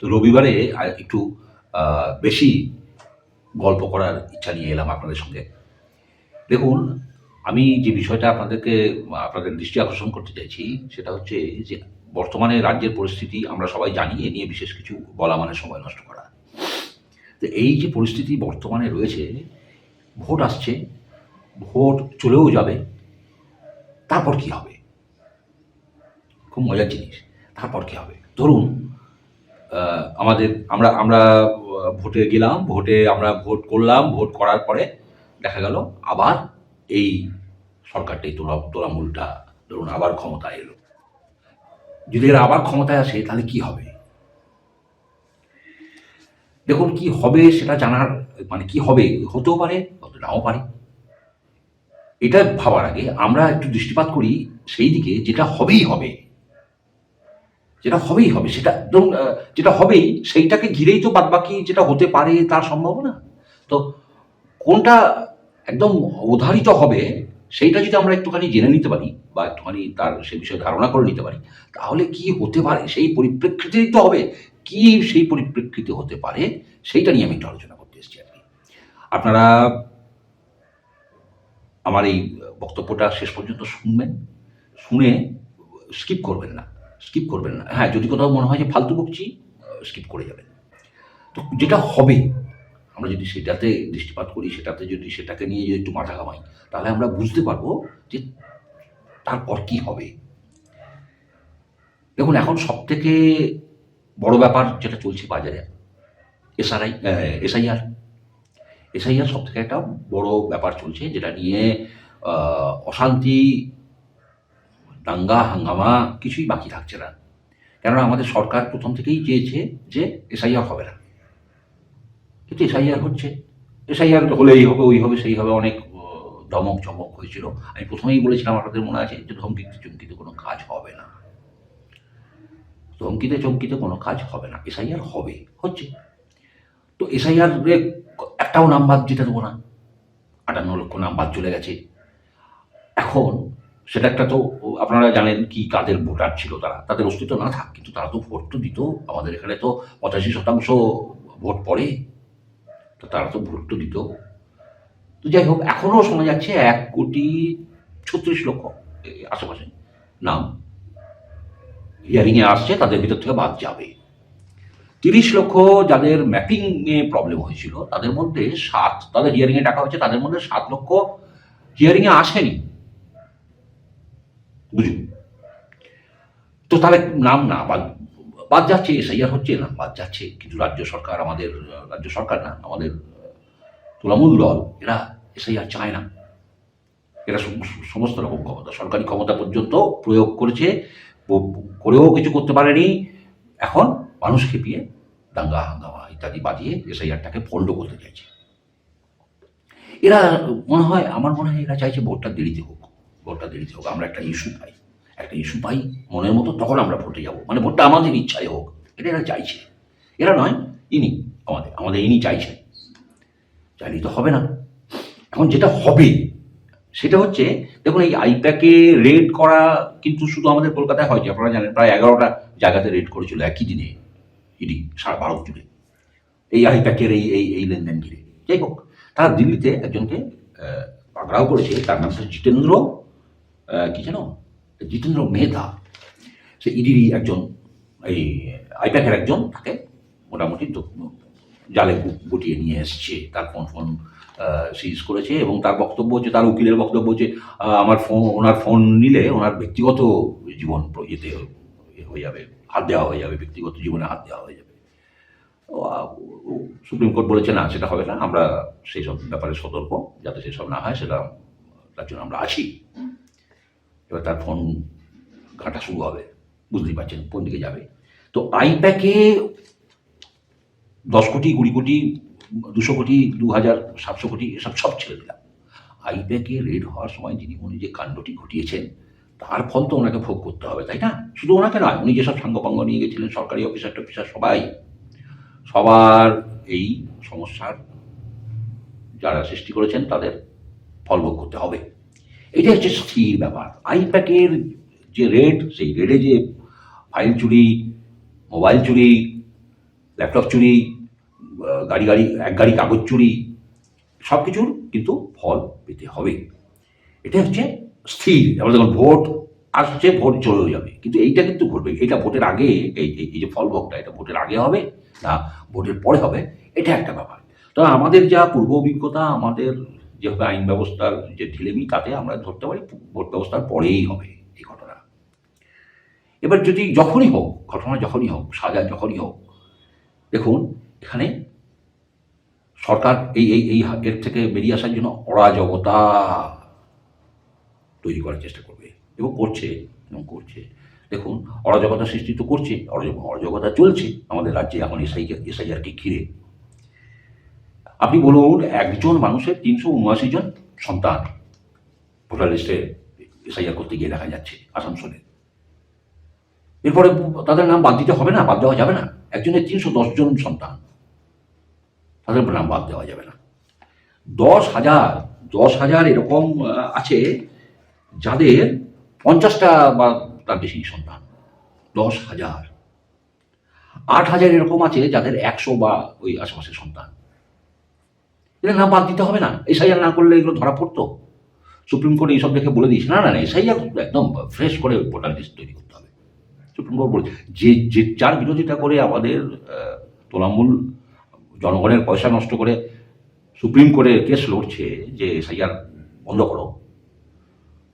তো রবিবারে একটু বেশি গল্প করার ইচ্ছা নিয়ে এলাম আপনাদের সঙ্গে। দেখুন, আমি যে বিষয়টা আপনাদেরকে, আপনাদের দৃষ্টি আকর্ষণ করতে চাইছি, সেটা হচ্ছে যে বর্তমানে রাজ্যের পরিস্থিতি আমরা সবাই জানি, এ নিয়ে বিশেষ কিছু বলা মানে সময় নষ্ট করা। তো এই যে পরিস্থিতি বর্তমানে রয়েছে, ভোট আসছে, ভোট চলেও যাবে, তারপর কি হবে? খুব মজার জিনিস, তারপর কি হবে? ধরুন আমাদের, আমরা আমরা ভোটে গেলাম, ভোটে আমরা ভোট করলাম, ভোট করার পরে দেখা গেল আবার এই সরকারটাই তোলা, তোলামূলটা ধরুন আবার ক্ষমতায় এলো। যদি এরা আবার ক্ষমতায় আসে, তাহলে কি হবে? দেখুন, কি হবে সেটা জানার মানে কি হবে হতেও পারে, হতে নাও পারে। এটা ভাবার আগে আমরা একটু দৃষ্টিপাত করি, সেই দিকে যেটা হবেই হবে। যেটা হবেই হবে, সেটা ধরুন যেটা হবেই, সেইটাকে ঘিরেই তো বাদবাকি যেটা হতে পারে তার সম্ভাবনা। তো কোনটা একদম অধারিত হবে, সেইটা যদি আমরা একটুখানি জেনে নিতে পারি বা একটুখানি তার সে বিষয়ে ধারণা করে নিতে পারি, তাহলে কি হতে পারে, সেই পরিপ্রেক্ষিতেই তো হবে, কি সেই পরিপ্রেক্ষিতে হতে পারে, সেইটা নিয়ে আমি একটু আলোচনা করতে এসেছি আর কি। আপনারা আমার এই বক্তব্যটা শেষ পর্যন্ত শুনবেন, শুনে স্কিপ করবেন না। স্কিপ করবেন না। হ্যাঁ যদি কোথাও মনে হয় যে ফালতু বকছি স্কিপ করে যাবেন। তো যেটা হবে, আমরা যদি সেটাতে দৃষ্টিপাত করি, সেটাতে যদি সেটাকে নিয়ে যদি একটু মাথা ঘামাই, তাহলে আমরা বুঝতে পারব যে তারপর কি হবে। দেখুন, এখন সব থেকে বড় ব্যাপার যেটা চলছে বাজারে, এসআরআই এসআইআর। এসআইআর সব থেকে একটা বড় ব্যাপার চলছে, যেটা নিয়ে অশান্তি দাঙ্গা, হাঙ্গামা কিছুই বাকি থাকছে না। কেননা আমাদের সরকার প্রথম থেকেই চেয়েছে যে এসআইআর হবে না। কিন্তু এসআইআর হচ্ছে। এসআইআর হলেই হবে, ওই হবে, সেই হবে, অনেক ধমক চমক হয়েছিল। আমি প্রথমেই বলেছিলাম আপনাদের মনে আছে যে ধমকিতে চমকিতে কোনো কাজ হবে না। ধমকিতে চমকিতে কোনো কাজ হবে না। এসআইআর হবে, হচ্ছে। তো এসআইআর একটাও নাম বাদ যেতে দেবো না। আটান্ন লক্ষ নাম বাদ চলে গেছে। এখন সেটা একটা তো, আপনারা জানেন কি কাদের ভোটার ছিল তারা। তাদের অস্তিত্ব না থাক, কিন্তু তারা তো ভোট তো দিত। আমাদের এখানে তো পঁচাশি শতাংশ ভোট পড়ে। তো তারা তো ভোট তো দিত। তো যাই হোক, এখনও শোনা যাচ্ছে এক কোটি ছত্রিশ লক্ষ আশেপাশে নাম। হিয়ারিংয়ে আসছে, তাদের ভিতর থেকে বাদ যাবে। তিরিশ লক্ষ যাদের ম্যাপিংয়ে প্রবলেম হয়েছিল, তাদের মধ্যে সাত, তাদের হিয়ারিংয়ে টাকা হচ্ছে তাদের মধ্যে সাত লক্ষ হিয়ারিংয়ে আসেনি। বুঝুন তো তাহলে নাম না, বাদ বাদ যাচ্ছে, এসআইআর হচ্ছে না বাদ যাচ্ছে। কিন্তু রাজ্য সরকার, আমাদের, রাজ্য সরকার না, আমাদের তৃণমূল দল, এরা এসআইআর চায় না। এরা সমস্ত রকম ক্ষমতা, সরকারি ক্ষমতা পর্যন্ত প্রয়োগ করেছে করেও কিছু করতে পারেনি। এখন মানুষ খেপিয়ে দাঙ্গা, হাঙ্গামা ইত্যাদি বাজিয়ে এসআইআরটাকে পণ্ড করতে চাইছে। এরা মনে হয়, আমার মনে হয় এরা চাইছে ভোটটা দেরিতে হোক। ভোটটা দেরিতে হোক, আমরা একটা ইস্যু পাই। একটা ইস্যু পাই, মনের মতো তখন আমরা ভোটে যাব। মানে ভোটটা আমাদের ইচ্ছায় হোক, এটা এরা চাইছে। এরা নয়, ইনি আমাদের আমাদের ইনি চাইছেন। চাইলেই তো হবে না। এখন যেটা হবে, সেটা হচ্ছে, দেখুন এই আইপ্যাকে রেড করা কিন্তু শুধু আমাদের কলকাতায় হয়েছে আপনারা জানেন, প্রায় এগারোটা জায়গাতে রেড করেছিল একই দিনে ইডি, সারা ভারত জুড়ে। এই আইপ্যাকের এই এই এই লেনদেন ঘিরে। যাই হোক, তারা দিল্লিতে একজনকে পাকড়াও করেছে, তার নাম হচ্ছে জিতেন্দ্র কি যেন জিতেন্দ্র মেহতা। সে ইডিরই একজন, এই আইপ্যাকের একজন তাকে মোটামুটি জালে গুটিয়ে নিয়ে এসছে, তার ফোন ফোন সিজ করেছে এবং তার বক্তব্য হচ্ছে, তার উকিলের বক্তব্য হচ্ছে আমার ফোন ওনার ফোন নিলে ওনার ব্যক্তিগত জীবন ইয়েতে হয়ে যাবে, হাত দেওয়া হয়ে যাবে, ব্যক্তিগত জীবনে হাত দেওয়া হয়ে যাবে। সুপ্রিম কোর্ট বলেছে, না, সেটা হবে না, আমরা সেই সব ব্যাপারে সতর্ক, যাতে সেসব না হয়, সেটা তার জন্য আমরা আছি। এবার তার ফোন ঘাঁটা শুরু হবে। বুঝতেই পারছেন কোন দিকে যাবে। তো আইপ্যাকে দশ কোটি, কুড়ি কোটি, দুশো কোটি, দু হাজার সাতশো কোটি এসব সব ছেড়ে দিলাম। আইপ্যাকে রেড হওয়ার সময় যিনি উনি যে কাণ্ডটি ঘটিয়েছেন, তার ফল তো ওনাকে ভোগ করতে হবে, তাই না? শুধু ওনাকে নয়, উনি যেসব সাঙ্গপাঙ্গ নিয়ে গেছিলেন, সরকারি অফিসার টফিসার, সবাই। সবার এই সমস্যার যারা সৃষ্টি করেছেন, তাদের ফল ভোগ করতে হবে। এটা হচ্ছে স্থির ব্যাপার। আইপ্যাকের যে রেড সেই রেডে যে ফাইল চুরি মোবাইল চুরি ল্যাপটপ চুরি গাড়ি গাড়ি, এক গাড়ি কাগজ চুরি সব কিছুর কিন্তু ফল পেতে হবে। এটা হচ্ছে স্থির আমরা যখন ভোট আসছে, ভোট চলেও যাবে। কিন্তু এইটা কিন্তু ঘটবে। এটা ভোটের আগে এই, এই- যে ফল ভোগটা, এটা ভোটের আগে হবে না, ভোটের পরে হবে, এটা একটা ব্যাপার। তো আমাদের যা পূর্ব অভিজ্ঞতা, আমাদের যেভাবে আইন ব্যবস্থার যে ঢিলেমি, তাতে আমরা ধরতে পারি, ভোট ব্যবস্থার পরেই হবে এই ঘটনা। এবার যদি যখনই হোক, ঘটনা যখনই হোক, সাজা যখনই হোক, দেখুন, এখানে সরকার এই এই এই এর থেকে বেরিয়ে আসার জন্য অরাজকতা তৈরি করার চেষ্টা করবে এবং করছে এবং করছে। দেখুন, অরাজকতা সৃষ্টি তো করছে অরাজক- অরাজকতা চলছে, আমাদের রাজ্যে এখন এসআই এসআইআরকে ঘিরে। আপনি বলুন, একজন মানুষের তিনশো উনআশি জন সন্তান। ভোটার লিস্টে এসআইআর করতে গিয়ে দেখা যাচ্ছে আসানসোলে। এরপরে তাদের নাম বাদ দিতে হবে না, বাদ দেওয়া যাবে না। একজনের তিনশো দশ জন সন্তান। তাদের নাম বাদ দেওয়া যাবে না। দশ হাজার দশ হাজার এরকম আছে যাদের পঞ্চাশটা বা তার বেশি সন্তান। দশ হাজার। আট হাজার এরকম আছে যাদের একশো বা ওই আশেপাশে সন্তান। এদের না বাদ দিতে হবে না। এসআইআর না করলে এগুলো ধরা পড়তো। সুপ্রিম কোর্ট এইসব দেখে বলে দিয়েছে, না না না, এসআইআর একদম ফ্রেশ করে ভোটার লিস্ট তৈরি করতে হবে। সুপ্রিম কোর্ট বলেছে, যে যে, যার বিরোধিতা করে আমাদের তোলামূল জনগণের পয়সা নষ্ট করে সুপ্রিম কোর্টে কেস লড়ছে, যে এসআইআর বন্ধ করো।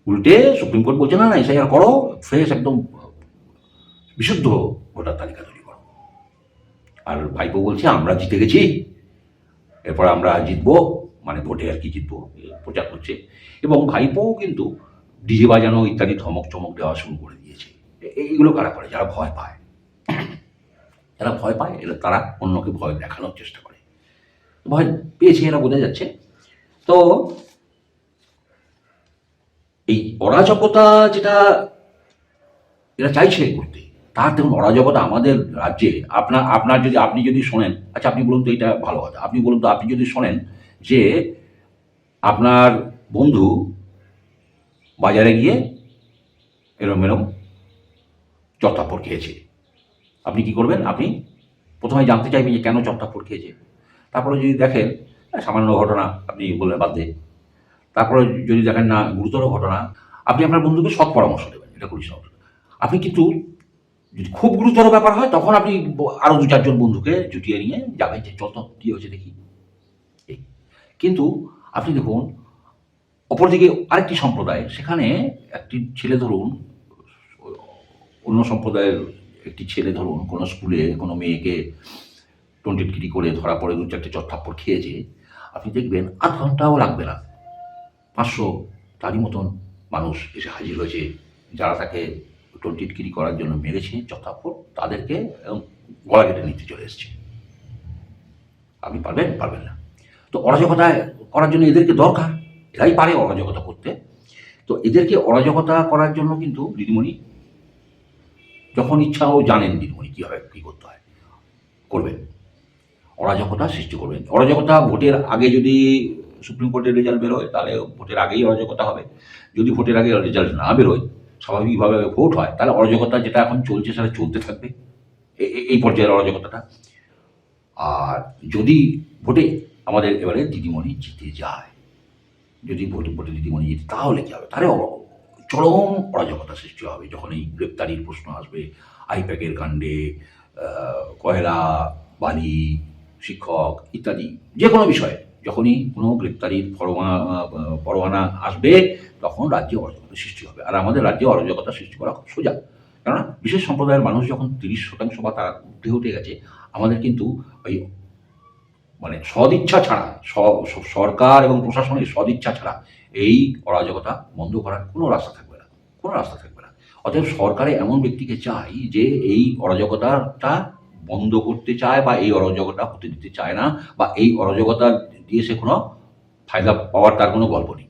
উল্টে সুপ্রিম কোর্ট বলছে, না না, এসআইআর করো ফ্রেশ একদম, বিশুদ্ধ ভোটার তালিকা তৈরি করো। আর ভাইপো বলছে, আমরা জিতে গেছি। এরপর আমরা জিতবো মানে ভোটে আর কি জিতবো প্রচার করছে এবং ভাইপো কিন্তু ডিজে বাজানো ইত্যাদি ধমক চমক দেওয়া শুরু করে দিয়েছে। এইগুলো কারা করে? যারা ভয় পায়। যারা ভয় পায়, এরা, তারা অন্যকে ভয় দেখানোর চেষ্টা করে। ভয় পেয়েছে এরা, বোঝা যাচ্ছে। তো এই অরাজকতা যেটা এরা চাইছে করতে তার দেখুন অরাজকতা আমাদের রাজ্যে আপনার আপনার যদি, আপনি যদি শোনেন আচ্ছা আপনি বলুন তো এটা ভালো কথা, আপনি বলুন তো আপনি যদি শোনেন যে আপনার বন্ধু বাজারে গিয়ে এরম এরম চত্তাপ্পর খেয়েছে। আপনি কি করবেন? আপনি প্রথমে জানতে চাইবেন যে কেন চত্তাপ্পর খেয়েছে। তারপরে যদি দেখেন সামান্য ঘটনা আপনি বললেন বাদ দে। তারপরে যদি দেখেন না, গুরুতর ঘটনা, আপনি আপনার বন্ধুকে সৎ পরামর্শ দেবেন, এটা করিস আপনি কিন্তু যদি খুব গুরুতর ব্যাপার হয়, তখন আপনি ব- আরও দু চারজন বন্ধুকে জুটিয়ে নিয়ে যাবেন যে, চল তো, কি হয়েছে দেখি। এই। কিন্তু আপনি দেখুন, অপরদিকে আরেকটি সম্প্রদায়, সেখানে একটি ছেলে ধরুন, অন্য সম্প্রদায়ের একটি ছেলে ধরুন, কোনো স্কুলে কোনো মেয়েকে টন্টিটকিটি করে ধরা পড়ে, দু চারটে চত্থাপ্পড় খেয়েছে, আপনি দেখবেন আধ ঘন্টাও লাগবে না। পাঁচশো তারই মতন মানুষ এসে হাজির হয়েছে, যারা তাকে টন্টিটকিরি করার জন্য মেরেছে চত্থাপ্পড় তাদেরকে গলা কেটে নিতে চলে এসছে। আপনি পারবেন? পারবেন না। তো অরাজকতা করার জন্য এদেরকে দরকার। এরাই পারে অরাজকতা করতে। তো এদেরকে অরাজকতা করার জন্য কিন্তু দিদিমণি, যখন ইচ্ছা ও জানেন দিদিমণি কীভাবে কী করতে হয়, করবেন। অরাজকতা সৃষ্টি করবেন। অরাজকতা ভোটের আগে যদি সুপ্রিম কোর্টের রেজাল্ট বেরোয়, তাহলে ভোটের আগেই অরাজকতা হবে। যদি ভোটের আগে রেজাল্ট না বেরোয় স্বাভাবিকভাবে ভোট হয়। তাহলে অরাজকতা যেটা এখন চলছে সেটা চলতে থাকবে। এই পর্যায়ের অরাজকতাটা। আর যদি ভোটে আমাদের এবারে দিদিমণি জিতে যায়, যদি ভোটে ভোটে দিদিমণি জিতে, তাহলে কী হবে? তাহলে চরম অরাজকতা সৃষ্টি হবে। যখন এই গ্রেপ্তারির প্রশ্ন আসবে, আইপ্যাকের কাণ্ডে কয়লা, বালি, শিক্ষক ইত্যাদি যে কোনো বিষয়ে। যখনই কোনো গ্রেপ্তারির পরোয়ানা পরোয়ানা আসবে, তখন রাজ্যে অরাজকতা সৃষ্টি হবে। আর আমাদের রাজ্যে অরাজকতা সৃষ্টি করা খুব সোজা। কেননা, বিশেষ সম্প্রদায়ের মানুষ যখন তিরিশ শতাংশ বা তার উঠে উঠে গেছে, আমাদের কিন্তু ওই মানে সদিচ্ছা ছাড়া সরকার এবং প্রশাসনের সদিচ্ছা ছাড়া এই অরাজকতা বন্ধ করার কোনো রাস্তা থাকবে না। কোনো রাস্তা থাকবে না। অতএব সরকারে এমন ব্যক্তিকে চাই যে এই অরাজকতাটা বন্ধ করতে চায় বা এই অরাজকতা হতে দিতে চায় না বা এই অরাজকতা দিয়ে সে কোনো ফায়দা পাওয়ার তার কোনো গল্প নেই।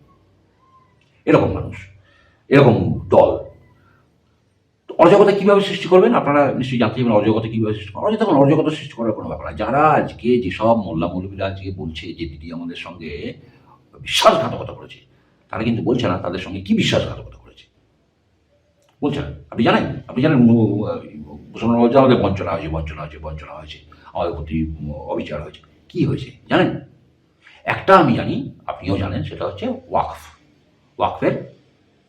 এরকম মানুষ, এরকম দল। তো অরাজকতা কীভাবে সৃষ্টি করবেন? আপনারা নিশ্চয়ই জানতে চাইবেন অজগতা কীভাবে সৃষ্টি করবেন। অরাজকতা অরাজকতা সৃষ্টি করার কোনো ব্যাপার না যারা আজকে যেসব মোল্লা মৌলবীরা আজকে বলছে যে দিদি আমাদের সঙ্গে বিশ্বাসঘাতকতা করেছে, তারা কিন্তু বলছে না তাদের সঙ্গে কী বিশ্বাসঘাতকতা করেছে। বলছে না। আপনি জানেন? আপনি জানেন মুসলমান বলছে, আমাদের বঞ্চনা হয়েছে বঞ্চনা হয়েছে বঞ্চনা হয়েছে। আমাদের প্রতি অবিচার হয়েছে। কী হয়েছে? জানেন? একটা আমি জানি আপনিও জানেন সেটা হচ্ছে ওয়াকফ। ওয়াকফের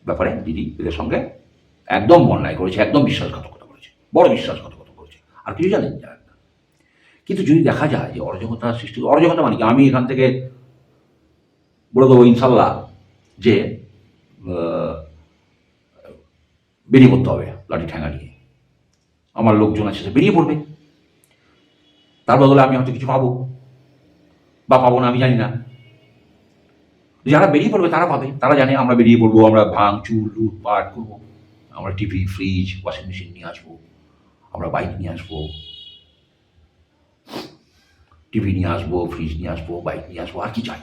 ব্যাপারে দিদি এদের সঙ্গে একদম অন্যায় করেছে একদম বিশ্বাসঘাতকতা করেছে বড় বিশ্বাসঘাতকতা করেছে। আর কিছু জানেন জানেন না। কিন্তু যদি দেখা যায় যে অরাজকতা সৃষ্টি অরাজকতা মানে কি? আমি এখান থেকে বলে দেবো ইনশাল্লাহ যে বেরিয়ে পড়তে হবে লাঠি ঠ্যাঙা নিয়ে। আমার লোকজন আছে সে বেরিয়ে পড়বে। তার বদলে আমি হয়তো কিছু পাবো বা পাবো না, আমি জানি না। যারা বেরিয়ে পড়বে, তারা পাবে। তারা জানে আমরা বেরিয়ে পড়ব, আমরা ভাঙ চুল লুটপাট করব। আমরা টিভি ফ্রিজ ওয়াশিং মেশিন নিয়ে আসব। আমরা বাইক নিয়ে আসব। টিভি নিয়ে আসব ফ্রিজ নিয়ে আসব বাইক নিয়ে আসব, আর কি চাই।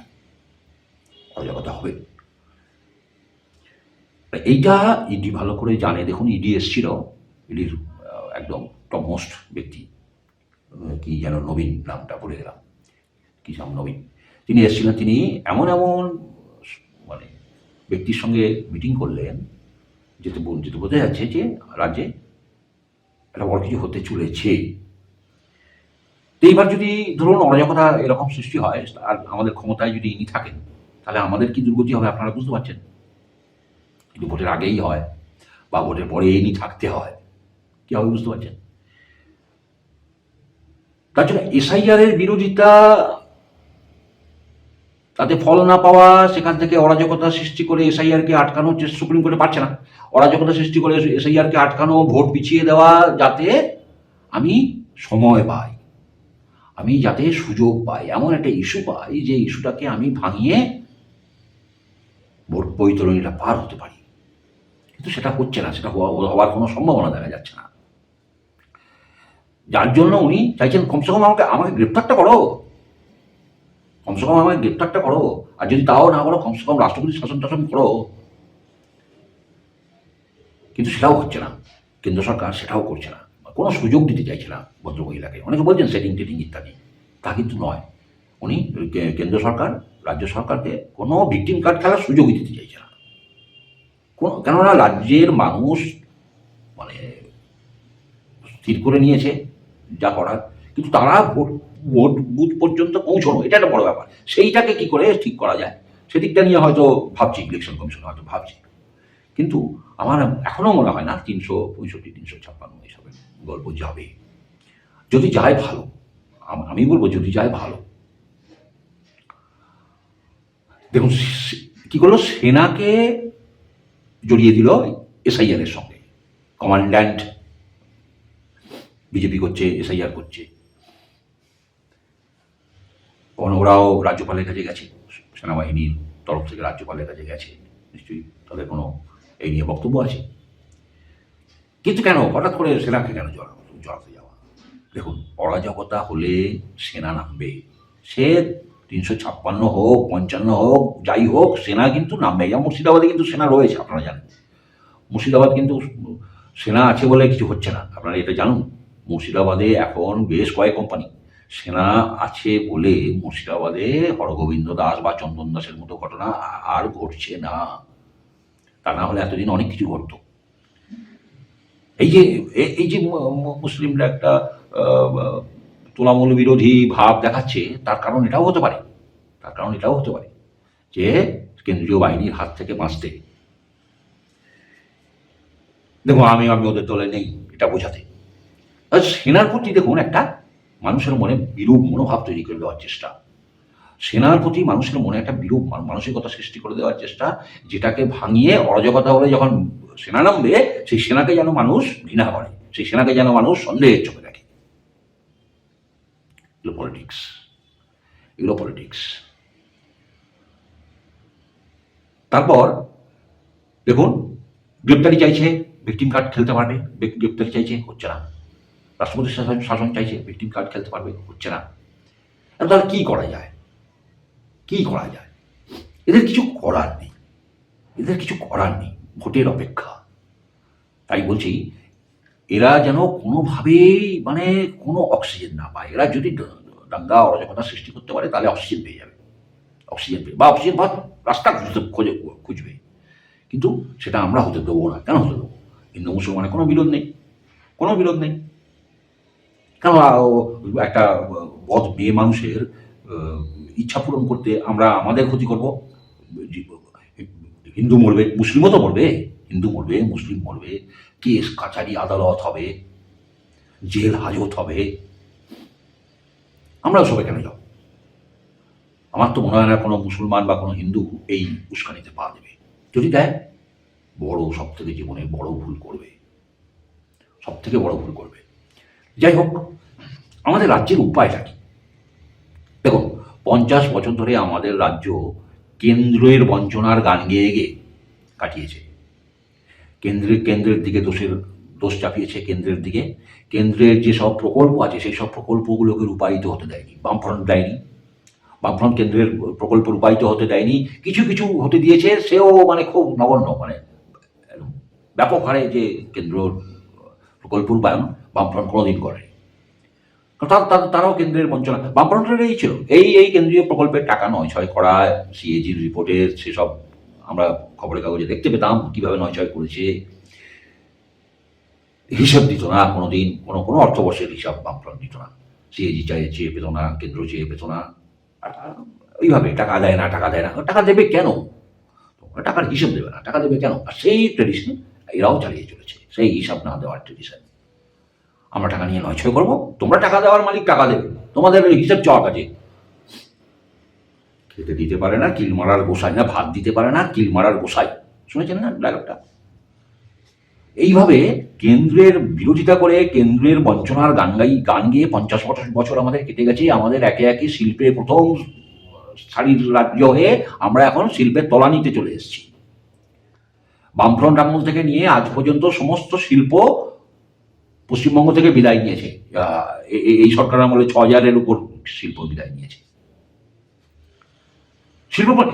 অরাজকতা হবে। এইটা ইডি ভালো করে জানে। দেখুন, ইডি এসছিল, ইডির একদম টপমোস্ট ব্যক্তি কি যেন নবীন নামটা বলে গেলাম। কি নাম নবীন? তিনি এসেছিলেন তিনি এমন এমন মানে ব্যক্তির সঙ্গে মিটিং করলেন যেতে যেতে বোঝা যাচ্ছে যে রাজ্যে একটা বড় কিছু হতে চলেছে। তো এইবার যদি ধরুন অরাজকতা এরকম সৃষ্টি হয় আর আমাদের ক্ষমতায় যদি ইনি থাকেন তাহলে আমাদের কি দুর্গতি হবে আপনারা বুঝতে পারছেন? কিন্তু ভোটের আগেই হয় বা ভোটের পরে ইনি থাকতে হয় কি হবে বুঝতে পারছেন? তার জন্য এসআইআর এর বিরোধিতা তাতে ফল না পাওয়া, সেখান থেকে অরাজকতা সৃষ্টি করে এসআইআরকে আটকানো সুপ্রিম কোর্টে পারছে না। অরাজকতা সৃষ্টি করে এসআইআরকে আটকানো, ভোট পিছিয়ে দেওয়া, যাতে আমি সময় পাই। আমি যাতে সুযোগ পাই। এমন একটা ইস্যু পাই যে ইস্যুটাকে আমি ভাঙিয়ে ভোট বৈতরণীটা পার হতে পারি। কিন্তু সেটা হচ্ছে না, সেটা হওয়া- হওয়ার কোনো সম্ভাবনা দেখা যাচ্ছে না। যার জন্য উনি চাইছেন, কমসে কম আমাকে আমাকে গ্রেপ্তারটা করো। কমসে কম আমাকে গ্রেপ্তারটা করো। আর যদি তাও না করো, কমসে কম রাষ্ট্রপতি শাসন টাসন করো। কিন্তু সেটাও হচ্ছে না। কেন্দ্র সরকার সেটাও করছে না। কোনো সুযোগ দিতে চাইছে না ভদ্রমহিলাকে। অনেকে বলছেন সেটিং, টেটিং ইত্যাদি। তা কিন্তু নয়। উনি কেন্দ্র সরকার, রাজ্য সরকারকে কোনো ভিকটিম কার্ড খেলার সুযোগই দিতে চাইছে না। কোনো, কেননা রাজ্যের মানুষ মানে স্থির করে নিয়েছে যা করার। কিন্তু তারা ভোট ভোট বুথ পর্যন্ত পৌঁছানো, এটা একটা বড় ব্যাপার। সেইটাকে কি করে ঠিক করা যায়? সেদিকটা নিয়ে হয়তো ভাবছি ইলেকশন কমিশন হয়তো ভাবছি। কিন্তু আমার এখনও মনে হয় না তিনশো পঁয়ষট্টি, তিনশো ছাপ্পান্ন এইসবের গল্প যাবে। যদি যায় ভালো, আমি বলব যদি যায় ভালো। দেখুন কি করল? সেনাকে জড়িয়ে দিল এসআইআর এর সঙ্গে। কমান্ড্যান্ট বিজেপি করছে এসআইআর করছে। কারণ ওরাও রাজ্যপালের কাছে গেছে, সেনাবাহিনীর তরফ থেকে রাজ্যপালের কাছে গেছে, নিশ্চয়ই তাদের কোনো এই নিয়ে বক্তব্য আছে। কিন্তু কেন? হঠাৎ করে সেনাকে কেন জড়াতে যাওয়া? দেখুন, অরাজকতা হলে সেনা নামবে। সে তিনশো ছাপ্পান্ন হোক, পঞ্চান্ন হোক, যাই হোক, সেনা কিন্তু নামবে। যেমন মুর্শিদাবাদে কিন্তু সেনা রয়েছে, আপনারা জানেন। মুর্শিদাবাদ কিন্তু সেনা আছে বলে কিছু হচ্ছে না। আপনারা এটা জানুন। মুর্শিদাবাদে এখন বেশ কয়েক কোম্পানি সেনা আছে বলে মুর্শিদাবাদে হরগোবিন্দ দাস বা চন্দন দাসের মতো ঘটনা আর ঘটছে না। তা না হলে এতদিন অনেক কিছু ঘটতো। এই যে এই যে মুসলিমরা একটা তোলামূল বিরোধী ভাব দেখাচ্ছে, তার কারণ এটাও হতে পারে। তার কারণ এটাও হতে পারে যে, কেন্দ্রীয় বাহিনীর হাত থেকে বাঁচতে। দেখুন, আমি আমি ওদের দলে নেই, এটা বোঝাতে। সেনার প্রতি দেখুন একটা মানুষের মনে বিরূপ মনোভাব তৈরি করে দেওয়ার চেষ্টা। সেনার প্রতি মানুষের মনে একটা বিরূপ মান- মানসিকতা সৃষ্টি করে দেওয়ার চেষ্টা, যেটাকে ভাঙিয়ে অরাজকতা হলে যখন সেনা নামবে, সেই সেনাকে যেন মানুষ ঘৃণা করে, সেই সেনাকে যেন মানুষ সন্দেহের চোখে দেখে। পলিটিক্স এগুলো পলিটিক্স তারপর দেখুন, গ্রেপ্তারি চাইছে ভিকটিম কার্ড খেলতে পারবে গ্রেপ্তারি চাইছে, হচ্ছে না। রাষ্ট্রপতি শাসন শাসন চাইছে ভিকটিম কার্ড খেলতে পারবে, হচ্ছে না। এখন তাহলে কী করা যায়? কী করা যায়? এদের কিছু করার নেই। এদের কিছু করার নেই। ভোটের অপেক্ষা। তাই বলছি, এরা যেন কোনোভাবেই মানে কোনো অক্সিজেন না পায়। এরা যদি দাঙ্গা, অরাজকতা সৃষ্টি করতে পারে, তাহলে অক্সিজেন পেয়ে যাবে। অক্সিজেন পেয়ে, বা অক্সিজেন বা রাস্তা খুঁজতে, খোঁজে, খুঁজবে। কিন্তু সেটা আমরা হতে দেবো না। কেন হতে দেবো? হিন্দু মুসলমানের কোনো বিরোধ নেই। কোনো বিরোধ নেই। কেন একটা বদ মেয়ে মানুষের ইচ্ছা পূরণ করতে আমরা আমাদের ক্ষতি করব। হিন্দু মরবে, মুসলিমও তো মরবে, হিন্দু মরবে, মুসলিম মরবে, কেস কাছারি আদালত হবে, জেল হাজত হবে। আমরা সবাই কেন যাব? আমার তো মনে হয় না কোনো মুসলমান বা কোনো হিন্দু এই উস্কানিতে পা দেবে। যদি দেয়, বড় সব থেকে জীবনে বড় ভুল করবে। সব থেকে বড় ভুল করবে। যাই হোক, আমাদের রাজ্যের উপায়টা কি? দেখুন, পঞ্চাশ বছর ধরে আমাদের রাজ্য কেন্দ্রের বঞ্চনার গান গেয়ে গেয়ে কাটিয়েছে। কেন্দ্রের কেন্দ্রের দিকে দোষের দোষ চাপিয়েছে, কেন্দ্রের দিকে। কেন্দ্রের যে সব প্রকল্প আছে, সেই সব প্রকল্পগুলোকে রূপায়িত হতে দেয়নি। বামফ্রন্ট দেয়নি। বামফ্রন্ট কেন্দ্রের প্রকল্প রূপায়িত হতে দেয়নি। কিছু কিছু হতে দিয়েছে, সেও মানে খুব নগণ্য মানে ব্যাপক হারে যে কেন্দ্র প্রকল্প রূপায়ণ বামফ্রন্ট কোনোদিন করে তারাও কেন্দ্রের বঞ্চনা। বামফ্রন্টের এই ছিল। এই এই কেন্দ্রীয় প্রকল্পের টাকা নয় ছয় করা, সিএজির রিপোর্টের সেসব আমরা খবরের কাগজে দেখতে পেতাম, কীভাবে নয় ছয় করেছে। হিসাব দিত না কোনোদিন, কোনো কোনো অর্থবর্ষের হিসাব বামফ্রন্ট দিত না। সিএজি চাই চেয়ে পেত না, কেন্দ্র চেয়ে পেত না। আর ওইভাবে টাকা দেয় না, টাকা দেয় না। টাকা দেবে কেন? টাকার হিসাব দেবে না, টাকা দেবে কেন? আর সেই ট্রেডিশন এরাও চালিয়ে চলেছে। সেই হিসাব না দেওয়ার ট্রেডিশন আমরা টাকা নিয়ে নয় ছয় করব, তোমরা টাকা দেওয়ার মালিক টাকা দেবে। তোমাদের হিসাব চাওয়া কাজে। খেতে দিতে পারে না, কিল মারার গোসাই না, ভাত দিতে পারে না, কিল মারার গোসাই। শুনেছেন না ডায়লগটা? এইভাবে কেন্দ্রের বিরোধিতা করে কেন্দ্রের বঞ্চনার গান গাই গান গিয়ে পঞ্চাশ বছর বছর আমাদের কেটে গেছে, আমাদের একে একে শিল্পে প্রথম শাড়ির রাজ্য হয়ে আমরা এখন শিল্পের তলানিতে চলে এসেছি। বামফ্রন্ট আমল থেকে নিয়ে আজ পর্যন্ত সমস্ত শিল্প পশ্চিমবঙ্গ থেকে বিদায় নিয়েছে। এই সরকার আমলে ছ হাজারের উপর শিল্প বিদায় নিয়েছে। শিল্প মানে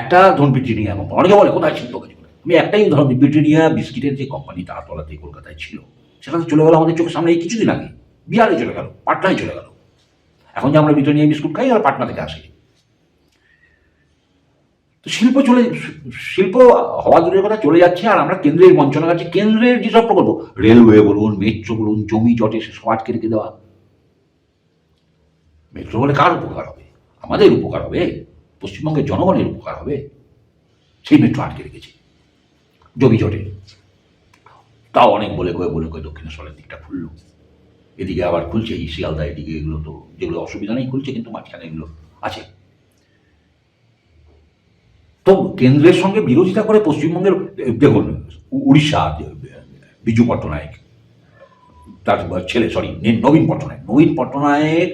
একটা ধরুন ব্রিটেনিয়া কোম্পানি অনেকে বলে, কোথায় শিল্প কাজ করে? আমি একটাই দিই ব্রিটেনিয়া বিস্কিটের যে কোম্পানি তারতলাতে কলকাতায় ছিল, সেটা তো চলে গেল আমাদের চোখের সামনে এই কিছুদিন আগে। বিহারে চলে গেল, পাটনায় চলে গেল। এখন যে আমরা ব্রিটেনিয়া বিস্কুট খাই আর পাটনা থেকে আসে। তো শিল্প চলে, শিল্প হওয়া দূরের কথা চলে যাচ্ছে আর আমরা কেন্দ্রের বঞ্চনা কাছে, কেন্দ্রের যেসব প্রকল্প, রেলওয়ে বলুন, মেট্রো বলুন, জমি জটে সেসব আটকে রেখে দেওয়া। মেট্রো হলে কার উপকার হবে? আমাদের উপকার হবে? পশ্চিমবঙ্গের জনগণের উপকার হবে? সেই মেট্রো আটকে রেখেছে, জমি জটে। তাও অনেক বলে কয়ে বলে কয়ে দক্ষিণেশ্বরের দিকটা খুললো। এদিকে আবার খুলছে, এই শিয়ালদা এদিকে এগুলো তো, যেগুলো অসুবিধা নেই, খুলছে কিন্তু মাঝখানে এগুলো আছে। তো কেন্দ্রের সঙ্গে বিরোধিতা করে পশ্চিমবঙ্গের দেখুন উড়িষ্যা বিজু পট্টনায়ক তার ছেলে সরি নবীন পট্টনায়ক। নবীন পট্টনায়ক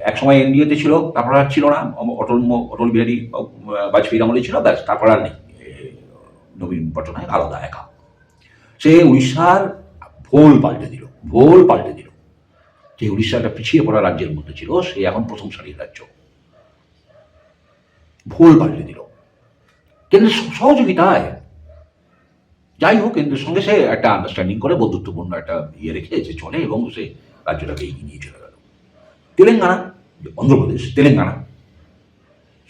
এক সময় এনডিএতে ছিল তারপর আর ছিল না। অটল অটল বিহারী আহ, বাজপেয়ীর আমলে ছিল ব্যাস তারপর আর নেই। নবীন পট্টনায়ক আলাদা একা। সে উড়িষ্যার ভোল পাল্টে দিল ভোল পাল্টে দিল। যে উড়িষ্যা একটা পিছিয়ে পড়া রাজ্যের মধ্যে ছিল সে এখন প্রথম সারির রাজ্য। ভোল পাল্টে দিল। কেন্দ্রের সহযোগিতায় যাই হোক, কেন্দ্রের সঙ্গে সে একটা আন্ডারস্ট্যান্ডিং করে, বন্ধুত্বপূর্ণ একটা ইয়ে রেখে সে চলে এবং সে রাজ্যটাকে এগিয়ে নিয়ে চলে গেল। তেলেঙ্গানা, অন্ধ্রপ্রদেশ, তেলেঙ্গানা।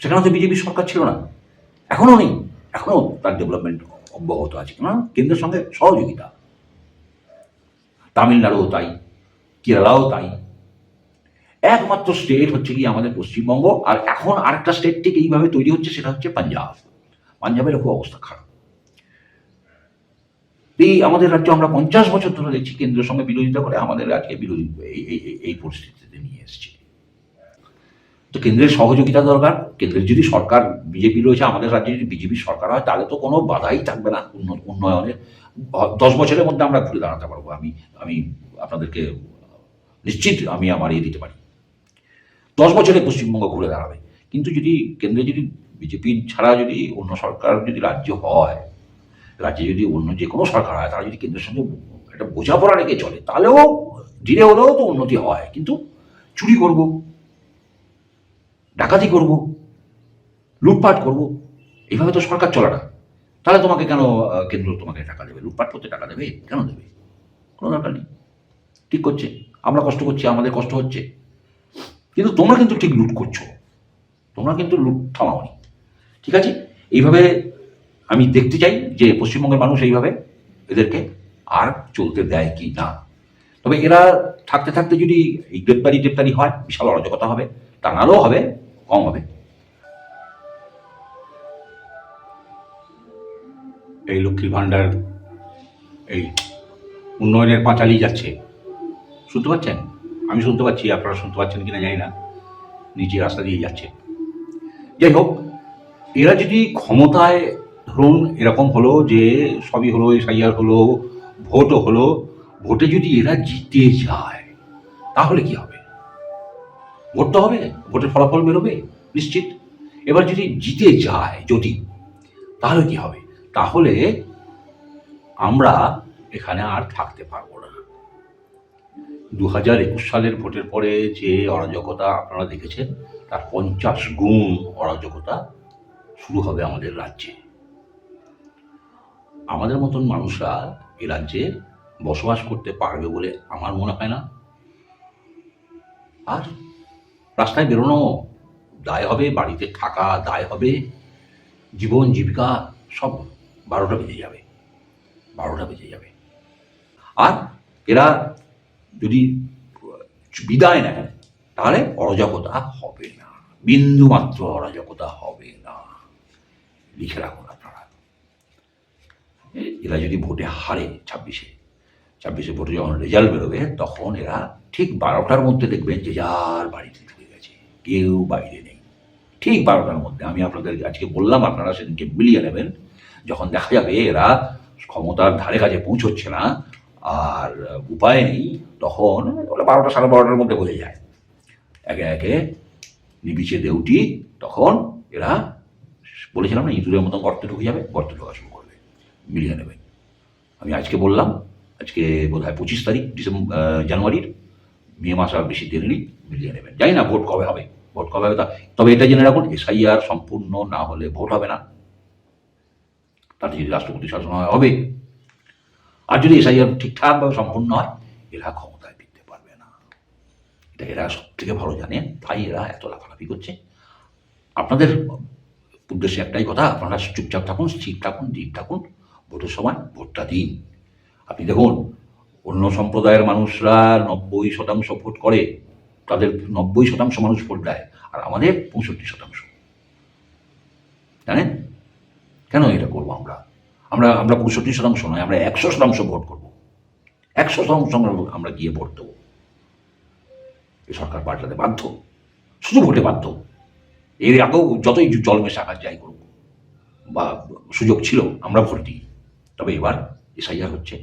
সেখানে তো বিজেপি সরকার ছিল না। এখনও নেই। এখনও তার ডেভেলপমেন্ট অব্যাহত আছে। কেন কেন্দ্রের সঙ্গে সহযোগিতা। তামিলনাড়ুও তাই, কেরালাও তাই। একমাত্র স্টেট হচ্ছে কি আমাদের পশ্চিমবঙ্গ, আর এখন আরেকটা স্টেট ঠিক এইভাবে তৈরি হচ্ছে, সেটা হচ্ছে পাঞ্জাব। পাঞ্জাবের খুব অবস্থা খারাপ। এই আমাদের রাজ্য আমরা পঞ্চাশ বছর ধরে দেখছি কেন্দ্রের সঙ্গে বিরোধিতা করে, আমাদের আজকে বিরোধী এই- পরিস্থিতিতে নিয়ে এসছে। তো কেন্দ্রের সহযোগিতা দরকার, কেন্দ্রের যদি সরকার, বিজেপি রয়েছে, আমাদের রাজ্যে যদি বিজেপি সরকার হয়, তাহলে তো কোনো বাধাই থাকবে না উন্ন- উন্নয়নের। দশ বছরের মধ্যে আমরা ঘুরে দাঁড়াতে পারব, আমি আমি আপনাদেরকে নিশ্চিত আমি আমার ইয়ে দিতে পারি। দশ বছরে পশ্চিমবঙ্গ ঘুরে দাঁড়াবে। কিন্তু যদি কেন্দ্রে যদি বিজেপি ছাড়া যদি অন্য সরকার যদি রাজ্য হয়, রাজ্যে যদি অন্য যে কোনো সরকার হয়, তারা যদি কেন্দ্রের সঙ্গে একটা বোঝাপড়া রেখে চলে, তাহলেও ধীরে হলেও তো উন্নতি হয়। কিন্তু চুরি করব, ডাকাতি করব, লুটপাট করব এইভাবে তো সরকার চলে না। তাহলে তোমাকে কেন কেন্দ্র তোমাকে টাকা দেবে? লুটপাট করতে টাকা দেবে? কেন দেবে? কোনো দরকার নেই। ঠিক করছে। আমরা কষ্ট করছি, আমাদের কষ্ট হচ্ছে। কিন্তু তোমরা কিন্তু ঠিক লুট করছ। তোমরা কিন্তু লুট থামাওনি। ঠিক আছে? এইভাবে আমি দেখতে চাই যে পশ্চিমবঙ্গের মানুষ এইভাবে এদেরকে আর চলতে দেয় কি না। তবে এরা থাকতে থাকতে যদি এই গ্রেপ্তারি টেপ্তারি হয় বিশাল অরাজকতা হবে তা নাহলেও হবে কম হবে। এই লক্ষ্মীর ভাণ্ডার এই উন্নয়নের পাঁচালি যাচ্ছে। শুনতে পাচ্ছেন? আমি শুনতে পাচ্ছি আপনারা শুনতে পাচ্ছেন কিনা জানি না। নিচে রাস্তা দিয়ে যাচ্ছে। যাই হোক এরা যদি ক্ষমতায় ধরুন এরকম হলো যে সবই হলো, এসআইআর হলো, ভোটও হলো, ভোটে যদি এরা জিতে যায়, তাহলে কি হবে? ভোট তো হবে, ভোটের ফলাফল বেরোবে, নিশ্চিত। এবার যদি জিতে যায়, যদি, তাহলে কি হবে? তাহলে আমরা এখানে আর থাকতে পারব না। দু হাজার একুশ সালের ভোটের পরে যে অরাজকতা আপনারা দেখেছেন, তার পঞ্চাশ গুণ অরাজকতা শুরু হবে আমাদের রাজ্যে। আমাদের মতন মানুষরা এ রাজ্যে বসবাস করতে পারবে বলে আমার মনে হয় না। আর রাস্তায় বেরোনো, দায় হবে, বাড়িতে থাকা, দায় হবে, জীবন, জীবিকা সব বারোটা বেজে যাবে, বারোটা বেজে যাবে। আর এরা যদি বিদায় নেয়, তাহলে অরাজকতা হবে না বিন্দু মাত্র অরাজকতা হবে না। লিখে রাখুন আপনারা। এরা যদি ভোটে হারে ছাব্বিশে ছাব্বিশে ভোটে যখন রেজাল্ট বেরোবে, তখন এরা ঠিক বারোটার মধ্যে দেখবেন যে যার বাড়িতে ঢুকে গেছে, কেউ বাইরে নেই। ঠিক বারোটার মধ্যে। আমি আপনাদের আজকে বললাম, আপনারা সেদিনকে মিলিয়ে নেবেন। যখন দেখা যাবে এরা ক্ষমতার ধারে কাছে পৌঁছচ্ছে না, আর উপায় নেই, তখন ওরা বারোটা সাড়ে বারোটার মধ্যে বোঝা যায়। একে একে নিবিচে দেউটি, তখন এরা বলেছিলাম না, ইঁদুরের মতন গর্তে ঢুকে যাবে, গর্তে ঢোকা শুরু করবে মিলিয়ে নেবেন আমি আজকে বললাম, আজকে বোধ হয় পঁচিশ তারিখ ডিসেম্বর জানুয়ারির, মে মাস আর বেশি দেরি মিলিয়ে নেবেন। জানি না ভোট কবে হবে, ভোট কবে হবে তা, তবে এটা জেনে রাখুন, এসআইআর সম্পূর্ণ না হলে ভোট হবে না। তাতে যদি রাষ্ট্রপতি শাসন হয়, হবে। আর যদি এসআইআর ঠিকঠাকভাবে সম্পূর্ণ হয়, এরা ক্ষমতায় ফিরতে পারবে না। এটা এরা সব থেকে ভালো জানে, তাই এরা এত লাফালাফি করছে। আপনাদের উদ্দেশ্যে একটাই কথা, আপনারা চুপচাপ থাকুন, স্থির থাকুন ধীর থাকুন, ভোটের সময় ভোটটা দিন। আপনি দেখুন, অন্য সম্প্রদায়ের মানুষরা নব্বই শতাংশ ভোট করে, তাদের নব্বই শতাংশ মানুষ ভোট দেয়, আর আমাদের পঁয়ষট্টি শতাংশ। জানেন? কেন এটা করব আমরা? আমরা আমরা পঁয়ষট্টি শতাংশ নয়, আমরা একশো শতাংশ ভোট করব। একশো শতাংশ আমরা- গিয়ে ভোট দেবো। সরকার পাল্টাতে বাধ্য, শুধু ভোটে বাধ্য। এর আগেও যতই জল মেশা কাজ যাই করুক বা সুযোগ ছিল, আমরা ভোট দিই। তবে এবার এসআইআর হচ্ছে,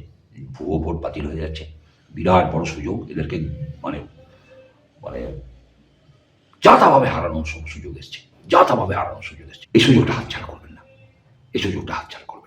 ভুয়ো ভোট বাতিল হয়ে যাচ্ছে। বিরাট বড় সুযোগ, এদেরকে মানে মানে যাতাভাবে হারানোর সুযোগ এসছে যাতাভাবে হারানোর সুযোগ এসছে। এই সুযোগটা হাতছাড়া করবেন না। এই সুযোগটা হাতছাড়া করবেন।